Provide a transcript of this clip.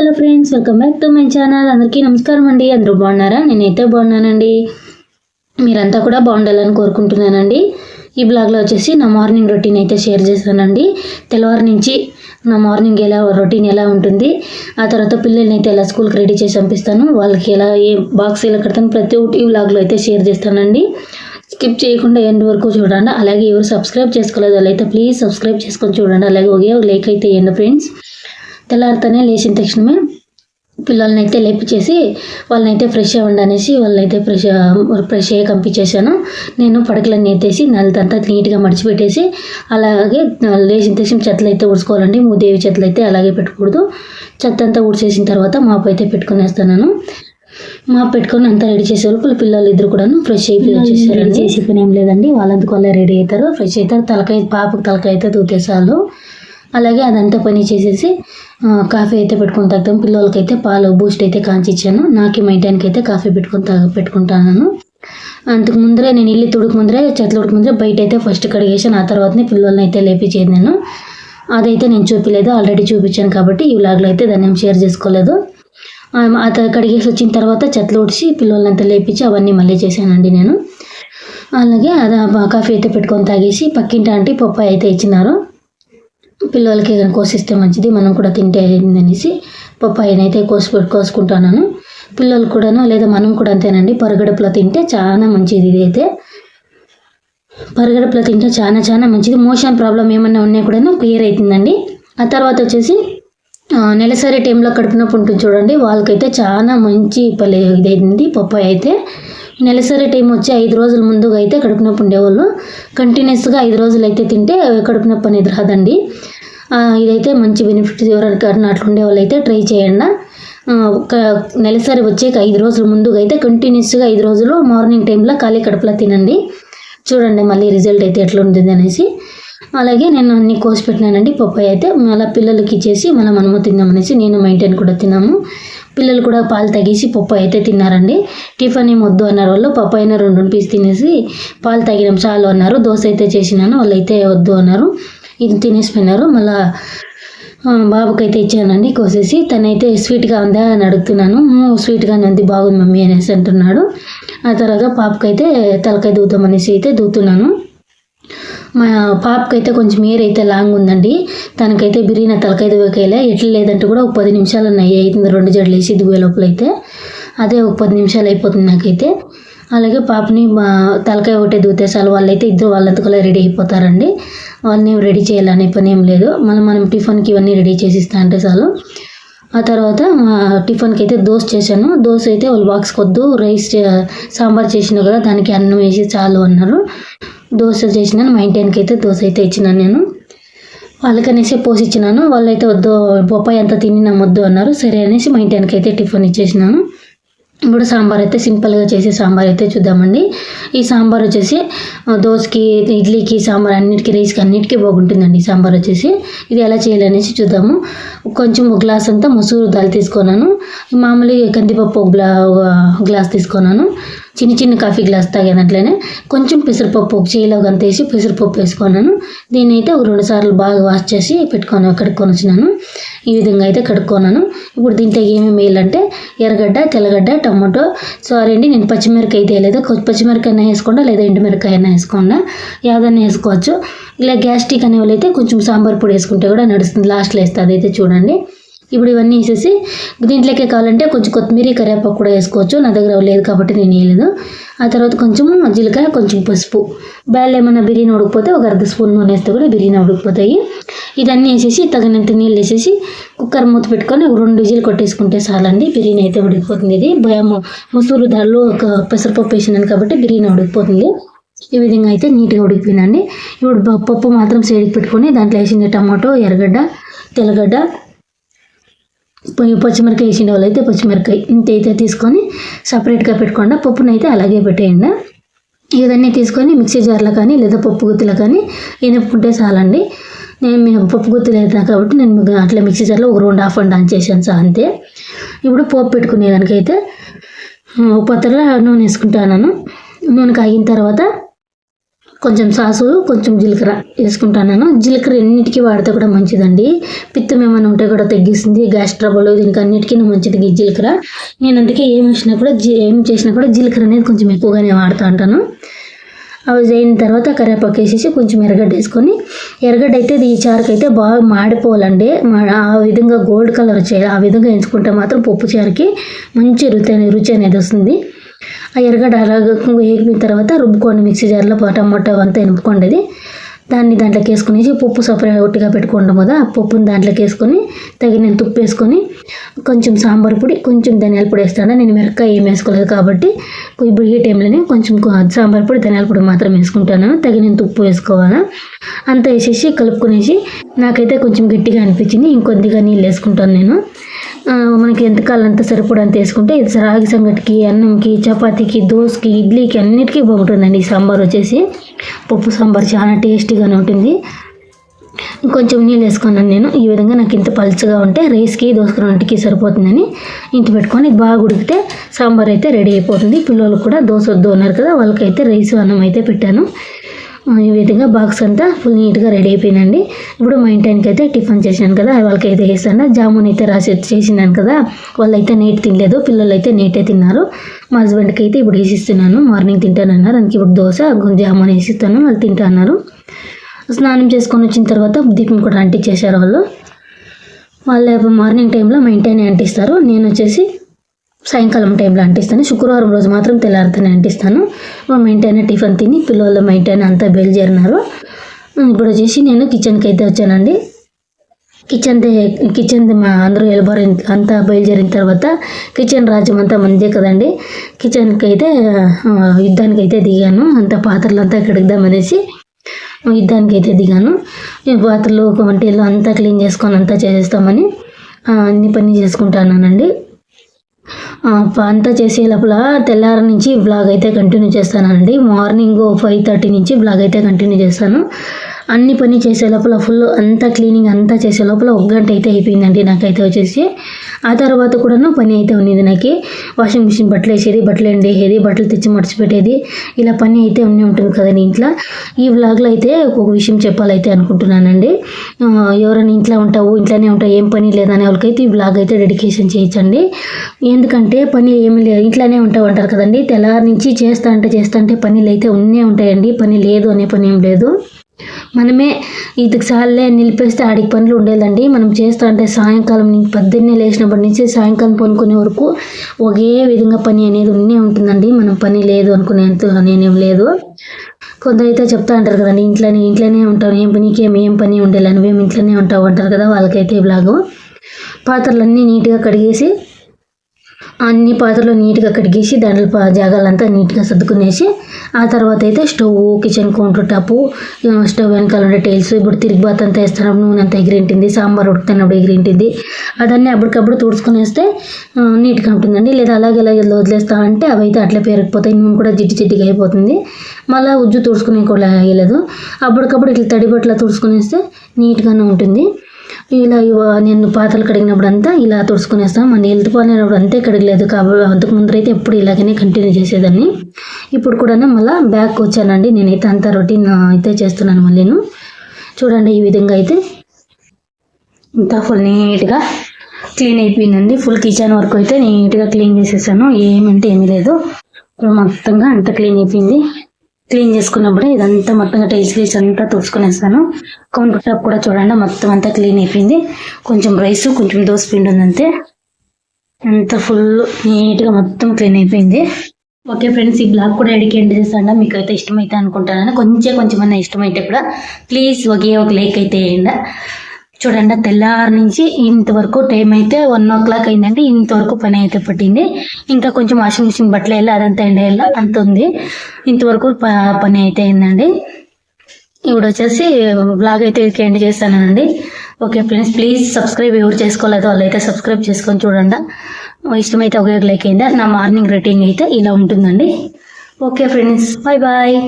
Hello friends welcome back to my channel. అందరికీ నమస్కారం అండి. అందరూ బాగున్నారా? నేనైతే బాగున్నానండి. మీరంతా కూడా బాగుండాలని కోరుకుంటున్నానండి. ఈ బ్లాగ్లో వచ్చేసి నా మార్నింగ్ రొటీన్ అయితే షేర్ చేస్తానండి తెల్లవారు నుంచి నా మార్నింగ్ ఎలా రొటీన్ ఎలా ఉంటుంది ఆ తర్వాత పిల్లల్ని అయితే ఎలా స్కూల్కి రెడీ చేసి పంపిస్తాను వాళ్ళకి ఎలా ఏ బాక్స్ ఎలా కడతాను ప్రతి ఒక్కటి ఈ బ్లాగ్లో అయితే షేర్ చేస్తానండి. స్కిప్ చేయకుండా ఎండ్ వరకు చూడండి. అలాగే ఎవరు సబ్స్క్రైబ్ చేసుకోలేదు వాళ్ళైతే ప్లీజ్ సబ్స్క్రైబ్ చేసుకొని చూడండి. అలాగే ఒకే లైక్ అయితే ఇవ్వండి ఫ్రెండ్స్. తెల్లారితోనే లేచిన తక్షణమే పిల్లల్ని అయితే లేపించేసి వాళ్ళనైతే ఫ్రెష్ అవ్వండి అనేసి వాళ్ళనైతే ఫ్రెష్ ఫ్రెష్ అయ్యి పంపించేశాను నేను పడకలన్నీ ఎత్తేసి నల్లదంతా నీట్గా మడిచిపెట్టేసి అలాగే లేచిన తక్షణ చెత్తలు అయితే ఊడ్చుకోవాలండి. మూదేవి చెత్తలు అయితే అలాగే పెట్టకూడదు. చెత్త అంతా ఊడ్చేసిన తర్వాత మాపు అయితే పెట్టుకునేస్తాను మా పెట్టుకొని అంతా రెడీ చేసే లోపల పిల్లలు ఇద్దరు కూడాను ఫ్రెష్ అయిపోయి వచ్చేసారు రెడీ చేసి పని ఏం లేదండి. వాళ్ళందుకు వాళ్ళే రెడీ అవుతారు. ఫ్రెష్ అవుతారు. తలకాయ పాపకు తలకాయ అయితే దూతేసాలు అలాగే అదంతా పని చేసేసి కాఫీ అయితే పెట్టుకొని తాగుతాం. పిల్లలకైతే పాలు బూస్ట్ అయితే కాంచి ఇచ్చాను నాకు మా ఇంటానికి అయితే కాఫీ పెట్టుకొని తాగ పెట్టుకుంటాను. అంతకు ముందరే నేను ఇల్లు తుడుకు ముందరే చెట్లు ఉడుకు ముందరే బయట అయితే ఫస్ట్ కడిగేసాను ఆ తర్వాతనే పిల్లల్ని అయితే లేపించేది నేను. అదైతే నేను చూపించలేదు ఆల్రెడీ చూపించాను కాబట్టి ఈ వ్లాగ్లో అయితే దాన్ని ఏం షేర్ చేసుకోలేదు. అత కడిగేసి వచ్చిన తర్వాత చెట్లు ఉడిచి పిల్లలంతా లేపించి అవన్నీ మళ్ళీ చేశానండి నేను. అలాగే అది కాఫీ అయితే పెట్టుకొని తాగేసి పక్కింటి ఆంటీ పప్పాయి అయితే ఇచ్చినారు. పిల్లలకి ఏదైనా కోసిస్తే మంచిది మనం కూడా తింటే అనేసి పప్పాయిని అయితే కోసి కోసుకుంటున్నాను. కోసుకుంటాను పిల్లలు కూడాను లేదా మనం కూడా అంతేనండి పరగడపులో తింటే చాలా మంచిది ఇది అయితే పరగడపులో తింటే చాలా చాలా మంచిది. మోషన్ ప్రాబ్లం ఏమన్నా ఉన్నా కూడాను క్లియర్ అవుతుందండి ఆ తర్వాత వచ్చేసి నెలసరి టైంలో కడుపునొప్పి ఉంటుంది చూడండి వాళ్ళకైతే చాలా మంచి పల్లె ఇదైంది పప్పాయి అయితే నెలసరి టైం వచ్చి ఐదు రోజుల ముందుగా అయితే కడుపు నొప్పి ఉండేవాళ్ళు. కంటిన్యూస్గా ఐదు రోజులు అయితే తింటే కడుపు నొప్పి అనేది రాదండి. ఇదైతే మంచి బెనిఫిట్ ఎవరికి అట్లా ఉండే వాళ్ళు అయితే ట్రై చేయండి. ఒక నెలసరి వచ్చేక ఐదు రోజుల ముందుగా అయితే కంటిన్యూస్గా ఐదు రోజులు మార్నింగ్ టైంలో ఖాళీ కడుపులో తినండి. చూడండి మళ్ళీ రిజల్ట్ అయితే ఎట్లా ఉంటుంది అనేసి అలాగే నేను అన్ని కోసి పెట్టినానండి. పప్పాయి అయితే మళ్ళీ పిల్లలకి ఇచ్చేసి మళ్ళీ మనము తిన్నామనేసి నేను మెయింటైన్ కూడా తిన్నాము. పిల్లలు కూడా పాలు తగేసి పప్పాయి అయితే తిన్నారండి. టిఫిన్ ఏమి వద్దు అన్నారు వాళ్ళు. పప్పాయి అయినా రెండు పీస్ తినేసి పాలు తాగినాం. చాలు అన్నారు. దోశ అయితే చేసినాను. వాళ్ళు అయితే వద్దు అన్నారు. ఇది తినేసిపోయినారు మళ్ళీ బాబుకైతే ఇచ్చానండి. కోసేసి తనైతే స్వీట్గా ఉందా అని అడుగుతున్నాను. స్వీట్గానే ఉంది బాగుంది మమ్మీ అనేసి అంటున్నాడు. ఆ తర్వాత పాపకైతే తలకాయ దూతామనేసి అయితే దూతున్నాను. మా పాపకైతే కొంచెం ఏర్ అయితే లాంగ్ ఉందండి. తనకైతే బిర్యానీ తలకాయ దువ్వకాయలే ఎట్లా లేదంటే కూడా ఒక పది నిమిషాలు ఉన్నాయి అవుతుంది రెండు జడలు వేసి దువ్వే లోపల అయితే అదే ఒక పది నిమిషాలు అయిపోతుంది నాకైతే. అలాగే పాపని తలకాయ ఒకటే దూతేసాలు వాళ్ళైతే ఇద్దరు వాళ్ళంతకలా రెడీ అయిపోతారండి. వాళ్ళని రెడీ చేయాలనే పని ఏం లేదు. మనం మనం టిఫిన్కి ఇవన్నీ రెడీ చేసి ఇస్తా అంటే చాలు. ఆ తర్వాత మా టిఫిన్కి అయితే దోశ చేశాను. దోశ అయితే వాళ్ళు బాక్స్కి వద్దు రైస్ చే- సాంబార్ చేసినా కదా దానికి అన్నం వేసి చాలు అన్నారు. దోశ చేసినాను మా ఇంటికి అయితే దోశ అయితే ఇచ్చినాను నేను. వాళ్ళకనేసి పోసి ఇచ్చినాను వాళ్ళైతే వద్దు బొప్పాయి అంతా తిని నా వద్దు అన్నారు. సరే అనేసి మా ఇంటికి అయితే టిఫిన్ ఇచ్చేసినాను. ఇప్పుడు సాంబార్ అయితే సింపుల్గా చేసే సాంబార్ అయితే చూద్దామండి. ఈ సాంబార్ వచ్చేసి దోశకి ఇడ్లీకి సాంబార్ అన్నిటికీ రైస్కి అన్నిటికీ బాగుంటుందండి సాంబార్ వచ్చేసి. ఇది ఎలా చేయాలనేసి చూద్దాము. కొంచెం ఒక గ్లాస్ అంతా మసూరు దాల్ తీసుకున్నాను. మామూలు కందిపప్పు ఒక గ్లా ఒక గ్లాస్ తీసుకున్నాను. చిన్న చిన్న కాఫీ గ్లాస్ తాగానట్లనే కొంచెం పెసరపప్పు ఒక చేయిలో గంతేసి పెసరపప్పు వేసుకున్నాను. దీన్ని అయితే ఒక రెండు సార్లు బాగా వాష్ చేసి పెట్టుకొని కడుక్కొని వచ్చినాను. ఈ విధంగా అయితే కడుక్కున్నాను. ఇప్పుడు దీంట్లో ఏమేమి వేయాలంటే ఎర్రగడ్డ తెల్లగడ్డ టమాటో. సారీ అండి నేను పచ్చిమిరకాయ అయితే వేయలేదు. కొ- పచ్చిమిరకాయ అయినా వేసుకోండా లేదా ఎండుమిరకాయ అయినా వేసుకోండా? యాదన్నా వేసుకోవచ్చు. ఇలా గ్యాస్ట్రిక్ అనేవాళ్ళు అయితే కొంచెం సాంబార్ పొడి వేసుకుంటే కూడా నడుస్తుంది. లాస్ట్లో వేస్తే అదైతే చూడండి. ఇప్పుడు ఇవన్నీ వేసేసి దీంట్లోకే కావాలంటే కొంచెం కొత్తిమీర కరివేపాకు కూడా వేసుకోవచ్చు. నా దగ్గర లేదు కాబట్టి నేను వేయలేదు. ఆ తర్వాత కొంచెం జీలకాయ కొంచెం పసుపు. బ్యాల్ ఏమైనా బిర్యానీ ఉడికిపోతే ఒక అర్ధ స్పూన్ నూనె వేస్తే కూడా బిర్యానీ ఉడికిపోతాయి. ఇదన్నీ వేసేసి తగినంత నీళ్ళు వేసేసి కుక్కర్ మూత పెట్టుకొని రెండు విజిల్ కొట్టేసుకుంటే చాలండి. బిర్యానీ అయితే ఉడికిపోతుంది ఇది. భయము ముసూరు దాళ్ళు ఒక పెసరపప్పు వేసినాను కాబట్టి బిర్యానీ ఉడికిపోతుంది. ఈ విధంగా అయితే నీట్గా ఉడికిపోయినండి ఇప్పుడు ప- పప్పు మాత్రం సైడ్కి పెట్టుకొని దాంట్లో వేసింది టమాటో ఎర్రగడ్డ తెల్లగడ్డ పచ్చిమిరకాయ వేసిన వాళ్ళు అయితే పచ్చిమిరకాయ ఇంత అయితే తీసుకొని సపరేట్గా పెట్టుకోండి. పప్పునైతే అయితే అలాగే పెట్టేయండి. ఇవన్నీ తీసుకొని మిక్సీ జార్లో కానీ లేదా పప్పు గుత్తిలో కానీ ఎనుపుకుంటే చాలండి. నేను మీ పప్పు గుత్తి లేదు కాబట్టి నేను మీకు అట్లా మిక్సీ జార్లో ఒక రెండు హాఫ్ అండ్ ఆన్ చేశాను సార్ అంతే. ఇప్పుడు పోపు పెట్టుకునేదానికైతే ఒక పత్రలో నూనె వేసుకుంటాను నూనె కాగిన తర్వాత కొంచెం సాసు కొంచెం జీలకర్ర వేసుకుంటాను జీలకర్ర ఎన్నిటికీ వాడితే కూడా మంచిదండి. పిత్తం ఏమైనా ఉంటే కూడా తగ్గిస్తుంది. గ్యాస్ ట్రబుల్ దీనికి అన్నిటికీ మంచిది ఈ జీలకర్ర. నేను అందుకే ఏం వేసినా కూడా ఏం చేసినా కూడా జీలకర్ర అనేది కొంచెం ఎక్కువగానే వాడుతూ ఉంటాను. అవి అయిన తర్వాత కరివేపాకు వేసేసి కొంచెం ఎర్రగడ్డ వేసుకొని ఎర్రగడ్డ అయితే ఈ చారుకు అయితే బాగా మాడిపోవాలండి. మా- ఆ విధంగా గోల్డ్ కలర్ వచ్చేది ఆ విధంగా ఎంచుకుంటే మాత్రం పప్పు చారుకి మంచి రుచి రుచి అనేది వస్తుంది. ఆ ఎరగడ్డ అలాగ వేగిన తర్వాత రుబ్బుకోండి మిక్సీ జార్లో టమాటో అంతా ఎనుపుకోండి అది దాన్ని దాంట్లోకి వేసుకునేసి పప్పు సపరేట్గా పెట్టుకోండి కదా ఆ పప్పుని దాంట్లోకి వేసుకొని తగినంత తుప్పు వేసుకొని కొంచెం సాంబార్ పొడి కొంచెం ధనియాల పొడి వేస్తాను. నేను మిరపకాయ ఏం వేసుకోలేదు కాబట్టి ఇప్పుడు ఈ టైంలోనే కొంచెం సాంబార్ పొడి ధనియాల పొడి మాత్రం వేసుకుంటాను. తగినంత ఉప్పు వేసుకోవాలా? అంతా వేసేసి కలుపుకునేసి నాకైతే కొంచెం గట్టిగా అనిపించింది. ఇంకొద్దిగా నీళ్ళు వేసుకుంటాను నేను. మనకి ఎంత కాలంత సరిపడంత వేసుకుంటే ఇది రాగి సంగటికి అన్నంకి చపాతీకి దోసకి ఇడ్లీకి అన్నిటికీ బాగుంటుందండి. ఈ సాంబార్ వచ్చేసి పప్పు సాంబార్ చాలా టేస్టీగానే ఉంటుంది. కొంచెం నీళ్ళు వేసుకున్నాను నేను. ఈ విధంగా నాకు ఇంత పలుచగా ఉంటే రైస్కి దోసకి రెండింటికి సరిపోతుందని ఇంటి పెట్టుకొని బాగా ఉడికితే సాంబార్ అయితే రెడీ అయిపోతుంది. పిల్లలు కూడా దోశ వద్దు అన్నారు కదా వాళ్ళకైతే రైస్ అన్నం అయితే పెట్టాను. ఈ విధంగా బాక్స్ అంతా ఫుల్ నీట్గా రెడీ అయిపోయిందండి. ఇప్పుడు మా ఇంటానికి అయితే టిఫిన్ చేశాను కదా వాళ్ళకైతే వేసాను జామున్ అయితే రాసి చేసినాను కదా వాళ్ళైతే నీట్ తినలేదు పిల్లలు అయితే నీటే తిన్నారు. మా హస్బెండ్కి అయితే ఇప్పుడు వేసిస్తున్నాను మార్నింగ్ తింటానన్నారు అందుకే ఇప్పుడు దోశ జామున్ వేసిస్తాను వాళ్ళు తింటా అన్నారు. స్నానం చేసుకొని వచ్చిన తర్వాత దీపం కూడా అంటించేశారు వాళ్ళు. వాళ్ళ మార్నింగ్ టైంలో మా ఇంటిని అంటిస్తారు. నేను వచ్చేసి సాయంకాలం టైంలో అంటిస్తాను. శుక్రవారం రోజు మాత్రం తెల్లారితేనే అంటిస్తాను. మా ఇంటైనా టిఫిన్ తిని పిల్లలు మా ఇంటైనా అంతా బయలుదేరినారు. ఇప్పుడు వచ్చేసి నేను కిచెన్కి అయితే వచ్చానండి. కిచెన్ కిచెన్ మా అందరూ వెళ్ళబోరి అంతా బయలుదేరిన తర్వాత కిచెన్ రాజ్యం అంతా మందే కదండి. కిచెన్కి అయితే యుద్ధానికి అయితే దిగాను. అంత పాత్రలు అంతా కడుగుదామనేసి యుద్ధానికి అయితే దిగాను. పాత్రలు వంటలు అంతా క్లీన్ చేసుకొని అంతా చేసేస్తామని అన్ని పని చేసుకుంటానండి అంతా చేసే లోపల తెల్లారి నుంచి బ్లాగ్ అయితే కంటిన్యూ చేస్తానండి. మార్నింగ్ ఫైవ్ థర్టీ నుంచి బ్లాగ్ అయితే కంటిన్యూ చేస్తాను. అన్ని పని చేసే లోపల ఫుల్ అంతా క్లీనింగ్ అంతా చేసే లోపల ఒక గంట అయితే అయిపోయిందండి నాకైతే వచ్చేసి. ఆ తర్వాత కూడాను పని అయితే ఉన్నది నాకు. వాషింగ్ మిషన్ బట్టలు వేసేది బట్టలు ఎండేసేది బట్టలు తెచ్చి మడిచిపెట్టేది ఇలా పని అయితే ఉండి ఉంటుంది కదండి ఇంట్లో. ఈ వ్లాగ్లో అయితే ఒక విషయం చెప్పాలైతే అనుకుంటున్నానండి. ఎవరైనా ఇంట్లో ఉంటావు ఇంట్లోనే ఉంటావు ఏం పని లేదనే వాళ్ళకైతే ఈ వ్లాగ్ అయితే డెడికేషన్ చేయొచ్చండి ఎందుకంటే పని ఏమి లేదు ఇంట్లోనే ఉంటావు అంటారు కదండి. తెల్లారి నుంచి చేస్తా అంటే చేస్తా అంటే పనులు అయితే ఉన్నే ఉంటాయండి. పని లేదు అనే పని ఏం లేదు. మనమే ఇదికి సార్లే నిలిపేస్తే ఆడికి పనులు ఉండేదండి. మనం చేస్తా అంటే సాయంకాలం నుంచి పొద్దున్నే లేచినప్పటి నుంచి సాయంకాలం పనుకునే వరకు ఒకే విధంగా పని అనేది ఉన్నే ఉంటుందండి. మనం పని లేదు అనుకునేంత నేనేం లేదు. కొందరైతే చెప్తా అంటారు కదండి ఇంట్లోనే ఇంట్లోనే ఉంటాం ఏం నీకేం ఏం పని ఉండేలా నువ్వేం ఇంట్లోనే ఉంటావు అంటారు కదా వాళ్ళకైతే ఇలాగో. పాత్రలన్నీ నీట్గా కడిగేసి అన్ని పాత్రలు నీట్గా కడిగేసి దాంట్లో జాగాలంతా నీట్గా సర్దుకునేసి ఆ తర్వాత అయితే stove kitchen counter top stove వెనకాల ఉండే టైల్స్ ఇప్పుడు తిరిగిబాత్ అంతా వేస్తున్నప్పుడు నూనె అంతా ఎగిరింటుంది సాంబార్ ఉడుకుతున్నప్పుడు ఎగిరింటుంది. అదన్నీ అప్పటికప్పుడు తుడుచుకునేస్తే నీట్గా ఉంటుందండి. లేదా అలాగే అలాగే వదిలేస్తా అంటే అవి అయితే అట్లే పేరుకుపోతాయి. నూనె కూడా జిడ్డు జిడ్డుగా అయిపోతుంది. మళ్ళీ ఉజ్జు తుడుచుకునే కూడా వేయలేదు అప్పటికప్పుడు ఇట్లా తడి బట్టలు తుడుచుకునేస్తే నీట్గానే ఉంటుంది. ఇలా నేను పాత్రలు కడిగినప్పుడు అంతా ఇలా తుడుచుకునేస్తాను. మన హెల్త్ పాలైనప్పుడు అంతే కడగలేదు కాబట్టి అంతకు ముందర అయితే ఎప్పుడు ఇలాగనే కంటిన్యూ చేసేదాన్ని. ఇప్పుడు కూడా మళ్ళీ బ్యాక్ వచ్చానండి. నేనైతే అంత రొటీన్ అయితే చేస్తున్నాను మళ్ళీ చూడండి ఈ విధంగా అయితే ఇంత ఫుల్ నీట్గా క్లీన్ అయిపోయిందండి. ఫుల్ కిచెన్ వరకు అయితే నీట్గా క్లీన్ చేసేసాను. ఏమంటే ఏమీ లేదు. మొత్తంగా అంత క్లీన్ అయిపోయింది. క్లీన్ చేసుకున్నప్పుడే ఇదంతా మొత్తంగా టైల్స్ గీస్ అంతా తుడుచుకునేస్తాను కౌంటర్ టాప్ కూడా చూడండి మొత్తం అంతా క్లీన్ అయిపోయింది. కొంచెం రైస్ కొంచెం దోశ పిండి ఉందంతే. అంత ఫుల్ నీట్గా మొత్తం క్లీన్ అయిపోయింది. ఓకే ఫ్రెండ్స్ ఈ బ్లాగ్ కూడా ఎడికి ఎండ్ చేస్తాను. మీకు అయితే ఇష్టమైతే అనుకుంటాను కొంచెం కొంచెం ఇష్టమైతే కూడా ప్లీజ్ ఒకే ఒక లైక్ అయితే వేయండి. చూడండి తెల్లారి నుంచి ఇంతవరకు టైం అయితే వన్ ఓ క్లాక్ అయిందండి. ఇంతవరకు పని అయితే పట్టింది. ఇంకా కొంచెం వాషింగ్ మిషన్ బట్టలు వెళ్ళి అదంతా ఎండ వెళ్ళి అంత ఉంది. ఇంతవరకు ప- పని అయితే అయిందండి. ఇప్పుడు వచ్చేసి బ్లాగ్ అయితే ఎండ్ చేస్తానండి. ఓకే ఫ్రెండ్స్ ప్లీజ్ సబ్స్క్రైబ్ ఎవరు చేసుకోలేదు వాళ్ళు అయితే సబ్స్క్రైబ్ చేసుకొని చూడండి. ఇష్టమైతే ఒక లైక్ అయిందా? నా మార్నింగ్ రొటీన్ అయితే ఇలా ఉంటుందండి. Okay friends bye bye